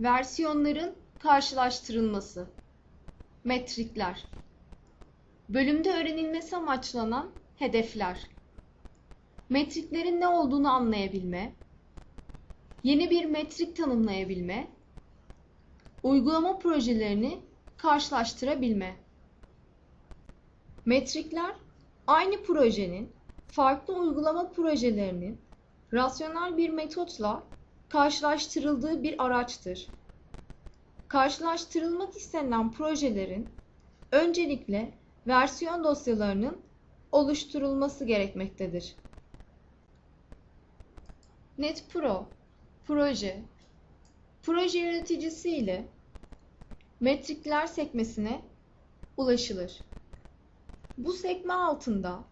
Versiyonların karşılaştırılması. Metrikler. Bölümde öğrenilmesi amaçlanan hedefler. Metriklerin ne olduğunu anlayabilme, yeni bir metrik tanımlayabilme, uygulama projelerini karşılaştırabilme. Metrikler aynı projenin farklı uygulama projelerinin rasyonel bir metotla karşılaştırıldığı bir araçtır. Karşılaştırılmak istenilen projelerin öncelikle versiyon dosyalarının oluşturulması gerekmektedir. NetPro proje proje yöneticisi ile metrikler sekmesine ulaşılır. Bu sekme altında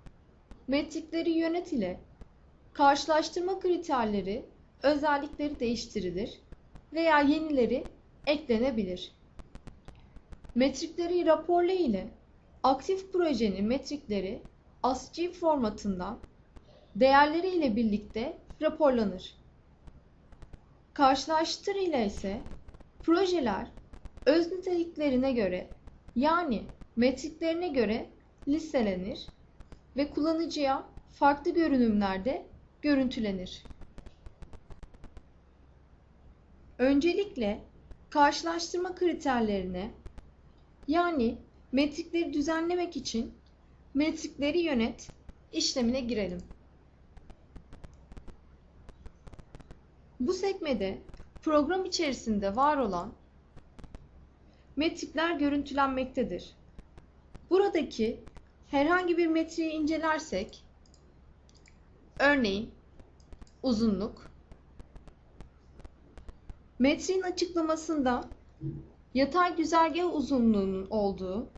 metrikleri yönet ile karşılaştırma kriterleri özellikleri değiştirilir veya yenileri eklenebilir. Metrikleri raporla ile aktif projenin metrikleri ASCII formatından değerleri ile birlikte raporlanır. Karşılaştır ile ise projeler öz niteliklerine göre yani metriklerine göre listelenir ve kullanıcıya farklı görünümlerde görüntülenir. Öncelikle karşılaştırma kriterlerine yani metrikleri düzenlemek için metrikleri yönet işlemine girelim. Bu sekmede program içerisinde var olan metrikler görüntülenmektedir. Buradaki herhangi bir metriği incelersek örneğin uzunluk metriğin açıklamasında yatay güzergah uzunluğunun olduğu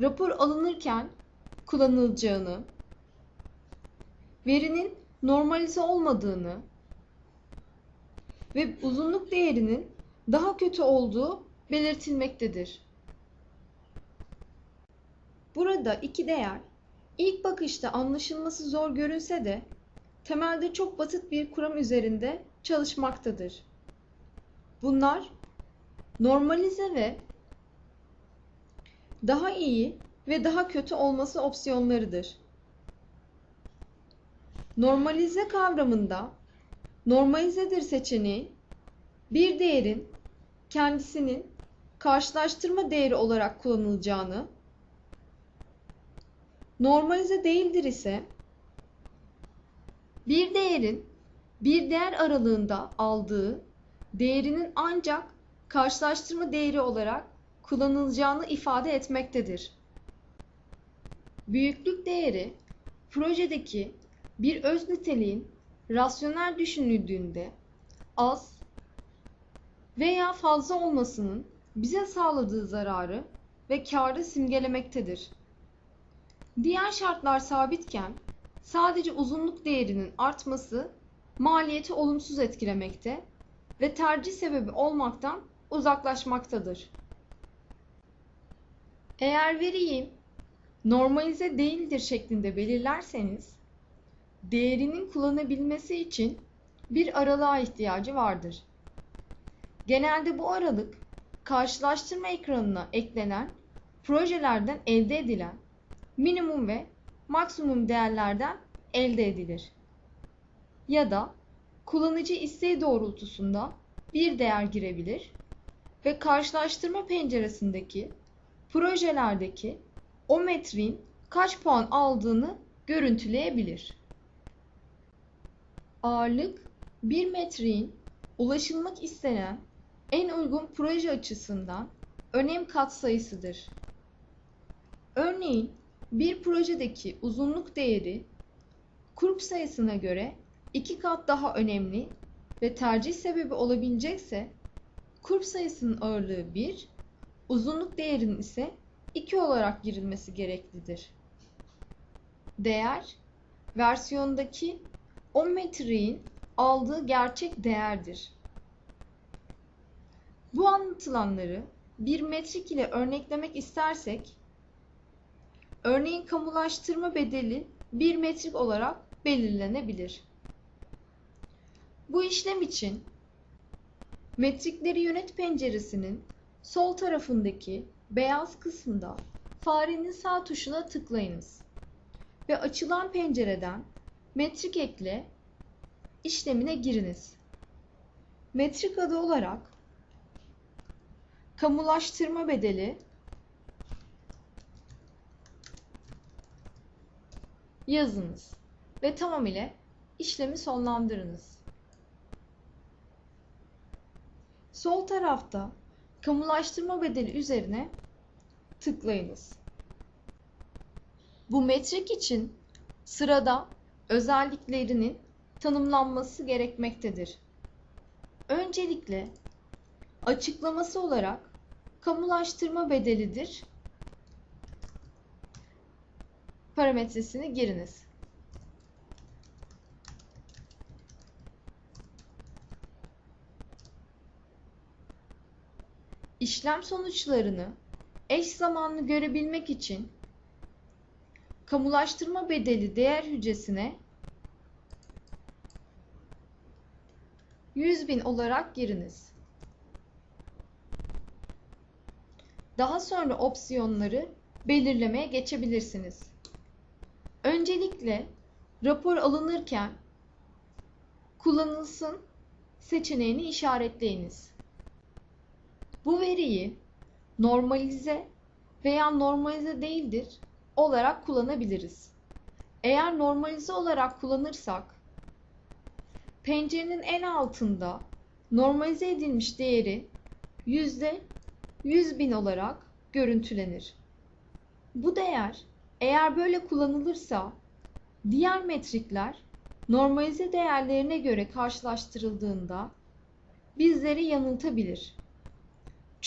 rapor alınırken kullanılacağını verinin normalize olmadığını ve uzunluk değerinin daha kötü olduğu belirtilmektedir. Burada iki değer ilk bakışta anlaşılması zor görünse de temelde çok basit bir kuram üzerinde çalışmaktadır. Bunlar normalize ve daha iyi ve daha kötü olması opsiyonlarıdır. Normalize kavramında normalizedir seçeneği bir değerin kendisinin karşılaştırma değeri olarak kullanılacağını, normalize değildir ise bir değerin bir değer aralığında aldığı değerinin ancak karşılaştırma değeri olarak kullanılacağını ifade etmektedir. Büyüklük değeri projedeki bir öz niteliğin rasyonel düşünüldüğünde az veya fazla olmasının bize sağladığı zararı ve karı simgelemektedir. Diğer şartlar sabitken sadece uzunluk değerinin artması maliyeti olumsuz etkilemekte ve tercih sebebi olmaktan uzaklaşmaktadır. Eğer veriyi normalize değildir şeklinde belirlerseniz değerinin kullanabilmesi için bir aralığa ihtiyacı vardır. Genelde bu aralık karşılaştırma ekranına eklenen projelerden elde edilen minimum ve maksimum değerlerden elde edilir. Ya da kullanıcı isteği doğrultusunda bir değer girebilir ve karşılaştırma penceresindeki projelerdeki o metriğin kaç puan aldığını görüntüleyebilir. Ağırlık bir metriğin ulaşılmak istenen en uygun proje açısından önem katsayısıdır. Örneğin bir projedeki uzunluk değeri kurp sayısına göre iki kat daha önemli ve tercih sebebi olabilecekse kurp sayısının ağırlığı 1, uzunluk değerinin ise 2 olarak girilmesi gereklidir. Değer, versiyondaki o metriğin aldığı gerçek değerdir. Bu anlatılanları bir metrik ile örneklemek istersek, örneğin kamulaştırma bedeli bir metrik olarak belirlenebilir. Bu işlem için Metrikleri yönet penceresinin sol tarafındaki beyaz kısmında farenin sağ tuşuna tıklayınız ve açılan pencereden metrik ekle işlemine giriniz. Metrik adı olarak kamulaştırma bedeli yazınız ve tamam ile işlemi sonlandırınız. Sol tarafta kamulaştırma bedeli üzerine tıklayınız. Bu metrik için sırada özelliklerinin tanımlanması gerekmektedir. Öncelikle açıklaması olarak kamulaştırma bedelidir parametresini giriniz. İşlem sonuçlarını eş zamanlı görebilmek için kamulaştırma bedeli değer hücresine 100.000 olarak giriniz. Daha sonra opsiyonları belirlemeye geçebilirsiniz. Öncelikle rapor alınırken kullanılsın seçeneğini işaretleyiniz. Bu veriyi normalize veya normalize değildir olarak kullanabiliriz. Eğer normalize olarak kullanırsak pencerenin en altında normalize edilmiş değeri yüzde 100 bin olarak görüntülenir. Bu değer eğer böyle kullanılırsa diğer metrikler normalize değerlerine göre karşılaştırıldığında bizleri yanıltabilir.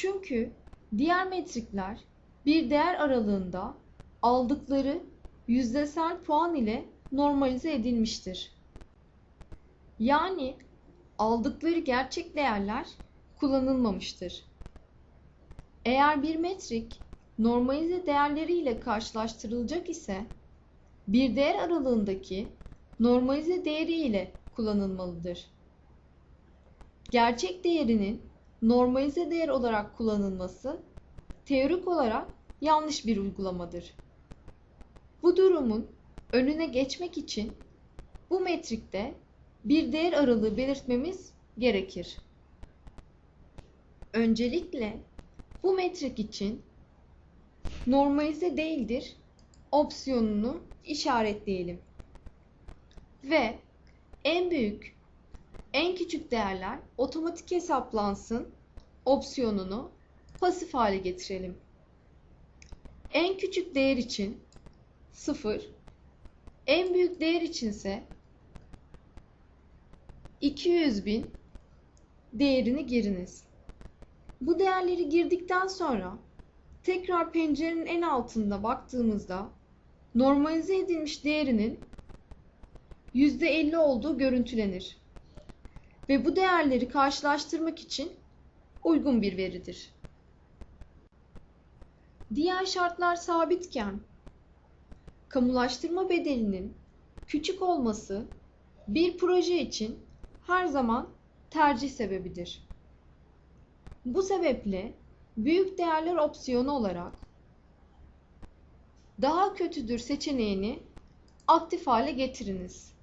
Çünkü diğer metrikler bir değer aralığında aldıkları yüzdesel puan ile normalize edilmiştir. Yani aldıkları gerçek değerler kullanılmamıştır. Eğer bir metrik normalize değerleri ile karşılaştırılacak ise bir değer aralığındaki normalize değeri ile kullanılmalıdır. Gerçek değerinin normalize değer olarak kullanılması teorik olarak yanlış bir uygulamadır. Bu durumun önüne geçmek için bu metrikte bir değer aralığı belirtmemiz gerekir. Öncelikle bu metrik için normalize değildir opsiyonunu işaretleyelim. Ve en büyük, en küçük değerler otomatik hesaplansın opsiyonunu pasif hale getirelim. En küçük değer için 0, en büyük değer içinse 200 bin değerini giriniz. Bu değerleri girdikten sonra tekrar pencerenin en altında baktığımızda normalize edilmiş değerinin %50 olduğu görüntülenir. Ve bu değerleri karşılaştırmak için uygun bir veridir. Diğer şartlar sabitken kamulaştırma bedelinin küçük olması bir proje için her zaman tercih sebebidir. Bu sebeple büyük değerler opsiyonu olarak daha kötüdür seçeneğini aktif hale getiriniz.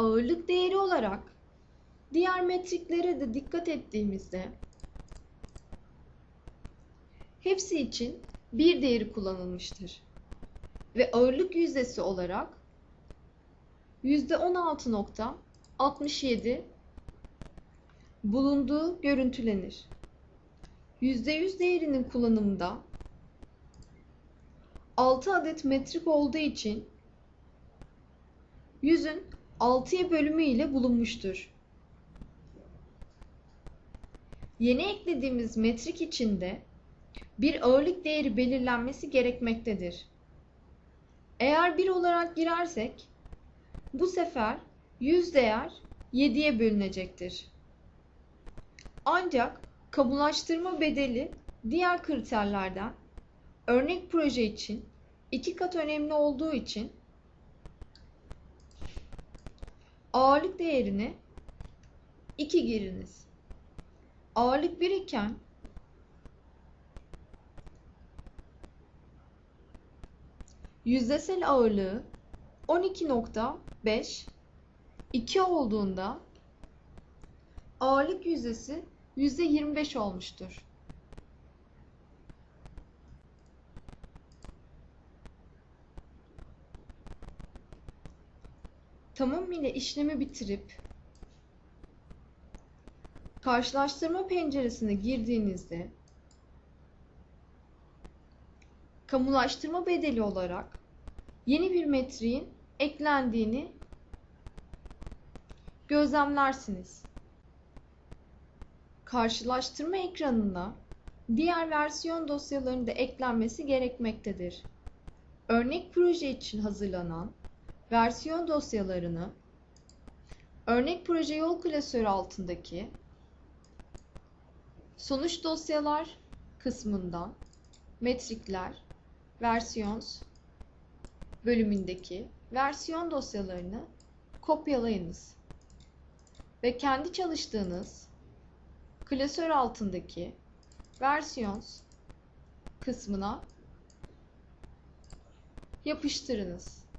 Ağırlık değeri olarak diğer metriklere de dikkat ettiğimizde hepsi için bir değeri kullanılmıştır. Ve ağırlık yüzdesi olarak %16.67 bulunduğu görüntülenir. %100 değerinin kullanımında 6 adet metrik olduğu için 100'ün 6'ya bölümü ile bulunmuştur. Yeni eklediğimiz metrik içinde bir ağırlık değeri belirlenmesi gerekmektedir. Eğer 1 olarak girersek bu sefer 100 değer 7'ye bölünecektir. Ancak kamulaştırma bedeli diğer kriterlerden örnek proje için iki kat önemli olduğu için Ağırlık değerini 2 giriniz. Ağırlık 1 iken yüzdesel ağırlığı 12.5 2 olduğunda ağırlık yüzdesi %25 olmuştur. Tamamıyla işlemi bitirip karşılaştırma penceresine girdiğinizde kamulaştırma bedeli olarak yeni bir metriğin eklendiğini gözlemlersiniz. Karşılaştırma ekranına diğer versiyon dosyalarının da eklenmesi gerekmektedir. Örnek proje için hazırlanan versiyon dosyalarını örnek proje yol klasörü altındaki sonuç dosyalar kısmından metrikler, versiyons bölümündeki versiyon dosyalarını kopyalayınız ve kendi çalıştığınız klasör altındaki versiyons kısmına yapıştırınız.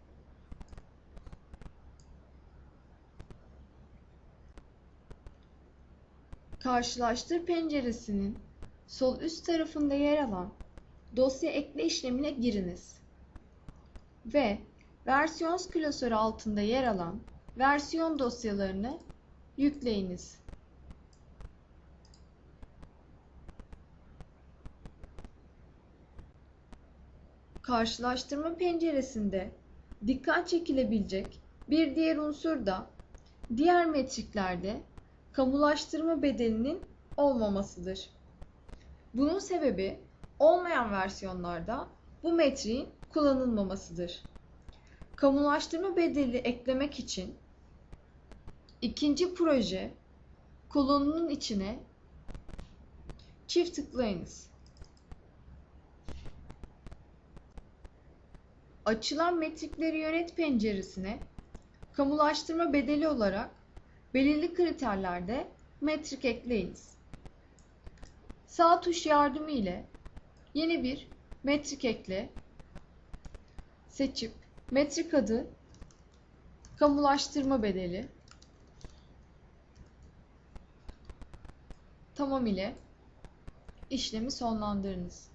Karşılaştır penceresinin sol üst tarafında yer alan dosya ekle işlemine giriniz ve versiyons klasörü altında yer alan versiyon dosyalarını yükleyiniz. Karşılaştırma penceresinde dikkat çekilebilecek bir diğer unsur da diğer metriklerde kamulaştırma bedelinin olmamasıdır. Bunun sebebi olmayan versiyonlarda bu metriğin kullanılmamasıdır. Kamulaştırma bedeli eklemek için ikinci proje kolonunun içine çift tıklayınız. Açılan metrikleri yönet penceresine kamulaştırma bedeli olarak belirli kriterlerde metrik ekleyiniz. Sağ tuş yardımı ile yeni bir metrik ekle seçip metrik adı kamulaştırma bedeli tamam ile işlemi sonlandırınız.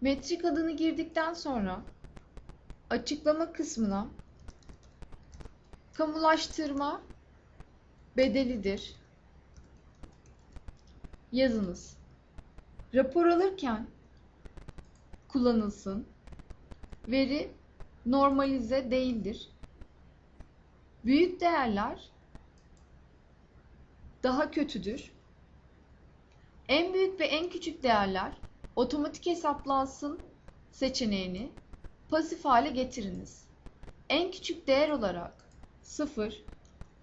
Metrik adını girdikten sonra açıklama kısmına kamulaştırma bedelidir yazınız. Rapor alırken kullanılsın. Veri normalize değildir. Büyük değerler daha kötüdür. En büyük ve en küçük değerler otomatik hesaplansın seçeneğini pasif hale getiriniz. En küçük değer olarak 0,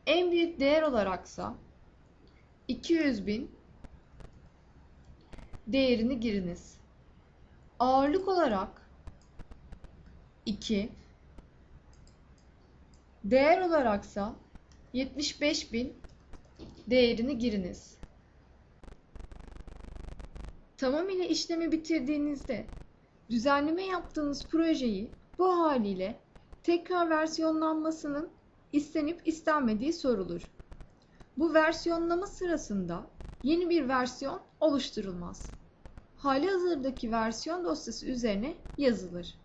en büyük değer olaraksa 200 bin değerini giriniz. Ağırlık olarak 2, değer olaraksa 75 bin değerini giriniz. Tamamıyla işlemi bitirdiğinizde düzenleme yaptığınız projeyi bu haliyle tekrar versiyonlanmasının istenip istenmediği sorulur. Bu versiyonlama sırasında yeni bir versiyon oluşturulmaz. Hali hazırdaki versiyon dosyası üzerine yazılır.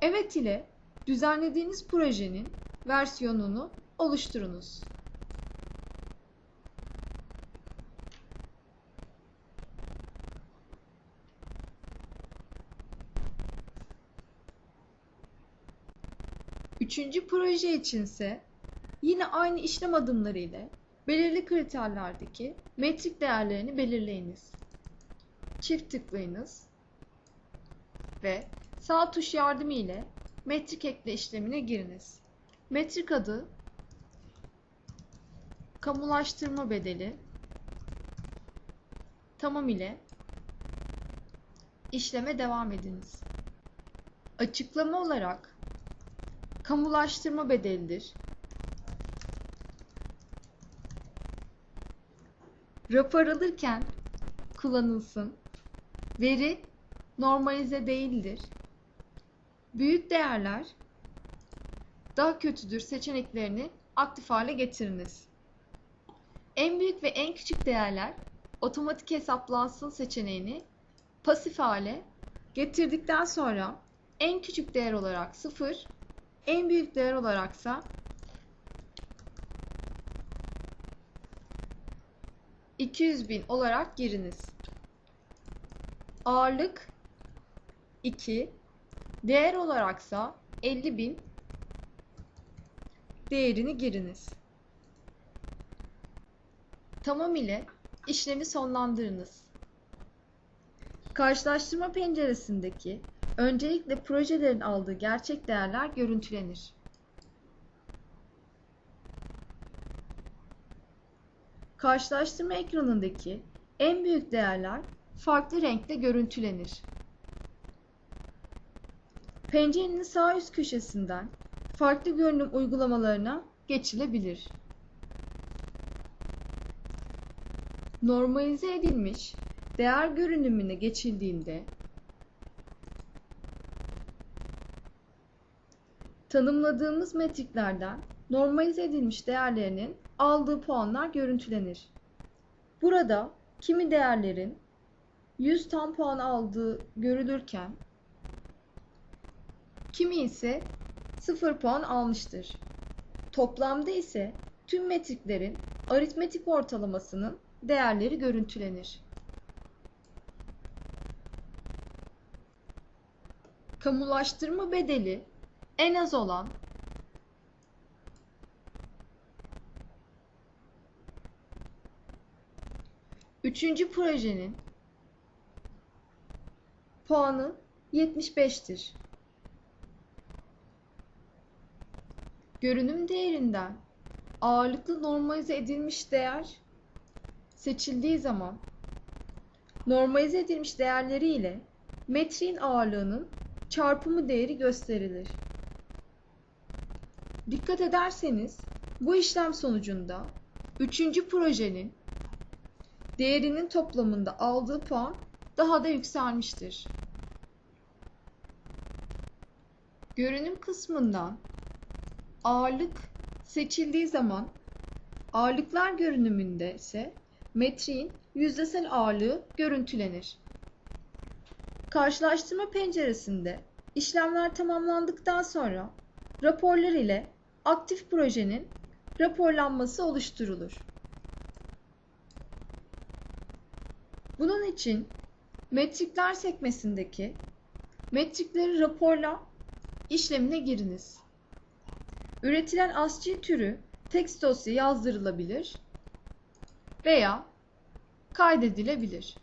Evet ile düzenlediğiniz projenin versiyonunu oluşturunuz. Üçüncü proje içinse yine aynı işlem adımları ile belirli kriterlerdeki metrik değerlerini belirleyiniz. Çift tıklayınız ve sağ tuş yardımı ile metrik ekle işlemine giriniz. Metrik adı kamulaştırma bedeli tamam ile işleme devam ediniz. Açıklama olarak kamulaştırma bedelidir. Rapor alırken kullanılsın. Veri normalize değildir. Büyük değerler daha kötüdür seçeneklerini aktif hale getiriniz. En büyük ve en küçük değerler otomatik hesaplansın seçeneğini pasif hale getirdikten sonra en küçük değer olarak 0, en büyük değer olaraksa 200 bin olarak giriniz. Ağırlık 2, değer olaraksa 50 bin değerini giriniz. Tamam ile işlemi sonlandırınız. Karşılaştırma penceresindeki öncelikle projelerin aldığı gerçek değerler görüntülenir. Karşılaştırma ekranındaki en büyük değerler farklı renkte görüntülenir. Pencerenin sağ üst köşesinden farklı görünüm uygulamalarına geçilebilir. Normalize edilmiş değer görünümüne geçildiğinde tanımladığımız metriklerden normalize edilmiş değerlerinin aldığı puanlar görüntülenir. Burada kimi değerlerin 100 tam puan aldığı görülürken kimi ise 0 puan almıştır. Toplamda ise tüm metriklerin aritmetik ortalamasının değerleri görüntülenir. Kamulaştırma bedeli en az olan Üçüncü projenin puanı 75'tir. Görünüm değerinden ağırlıklı normalize edilmiş değer seçildiği zaman normalize edilmiş değerleri ile metriğin ağırlığının çarpımı değeri gösterilir. Dikkat ederseniz bu işlem sonucunda üçüncü projenin değerinin toplamında aldığı puan daha da yükselmiştir. Görünüm kısmından ağırlık seçildiği zaman ağırlıklar görünümünde ise metriğin yüzdesel ağırlığı görüntülenir. Karşılaştırma penceresinde işlemler tamamlandıktan sonra raporlar ile aktif projenin raporlanması oluşturulur. Bunun için metrikler sekmesindeki metrikleri raporla işlemine giriniz. Üretilen ASCII türü text dosya yazdırılabilir veya kaydedilebilir.